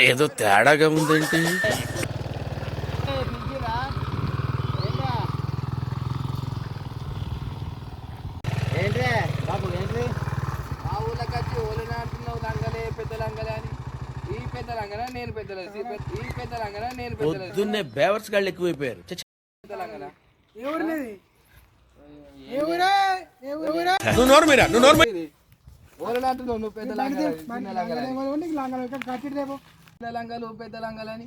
ఏదో తేడాగా ఉందేంటి లంగ. పొద్దున్నే బేవర్స్ గాళ్ళు ఎక్కువైపోయారు. నువ్వు నోరు మీరా? నువ్వు నోరు నువ్వు పెద్ద లంగల పెద్ద లంగలు పెద్ద లంగలని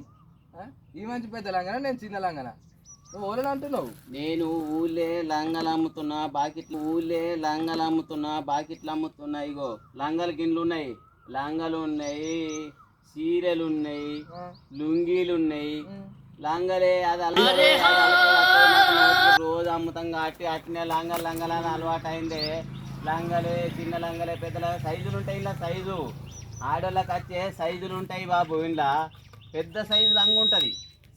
ఆ? ఈ మంచి పెద్ద లంగన? నేను చిన్న లంగన? నువ్వు అంటున్నావు నేను ఊళ్ళే లంగలు అమ్ముతున్నా బాకెట్లు ఊళ్ళే లంగలు అమ్ముతున్నా బాకెట్లు అమ్ముతున్నా ఇగో లంగల గిన్నెలు ఉన్నాయి. లంగలు ఉన్నాయి చీరలు ఉన్నాయి. లుంగీలు ఉన్నాయి. లంగలే అది రోజు అమ్ముతాం కాబట్టి అట్నే లంగలు లంగలు అని అలవాటు అయిందే. లంగలే చిన్న లంగలే పెద్ద సైజులు ఉంటాయి ఇలా సైజు. ఆడోళ్ళకి వచ్చే సైజులు ఉంటాయి బాబు ఇంట్లో పెద్ద సైజు లంగు ఉంటుంది.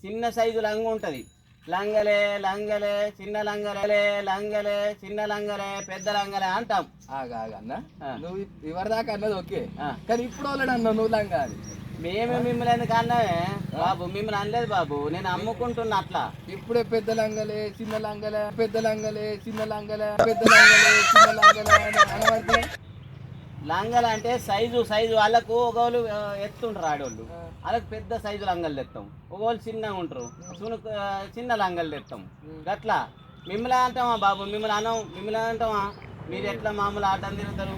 చిన్న సైజు లంగు ఉంటుంది. లంగలే లంగలే చిన్న లంగలే లంగలే చిన్న లంగలే పెద్ద లంగలే అంటాం. ఆగా అన్న. నువ్వు ఇవరి దాకా అన్నది ఓకే. కానీ ఇప్పుడు వాళ్ళని అన్నావు నువ్వు లంగా మేమే మిమ్మల్ని ఎందుకు అన్నామే బాబు మిమ్మల్ని అనలేదు బాబు. నేను అమ్ముకుంటున్నా అట్లా. ఇప్పుడే పెద్ద లంగలే చిన్న లంగలే పెద్ద లంగలే చిన్న లంగలే పెద్ద లంగలే చిన్న లంగలే అనబడితే లంగలు అంటే సైజు సైజు. వాళ్ళకు ఒకళ్ళు ఆ, ఎత్తుంటారు ఆడోళ్ళు. వాళ్ళకి పెద్ద సైజు లంగలు తెస్తాం ఒకళ్ళు చిన్నగా ఉంటారు సునుకు చిన్న లంగలు తెస్తాం గట్లా మిమ్మల్ని అంటామా బాబు? మిమ్మల్ని అనం మిమ్మల్ని అంటామా? మీరు ఎట్లా మామూలు ఆటం తిరుగుతారు?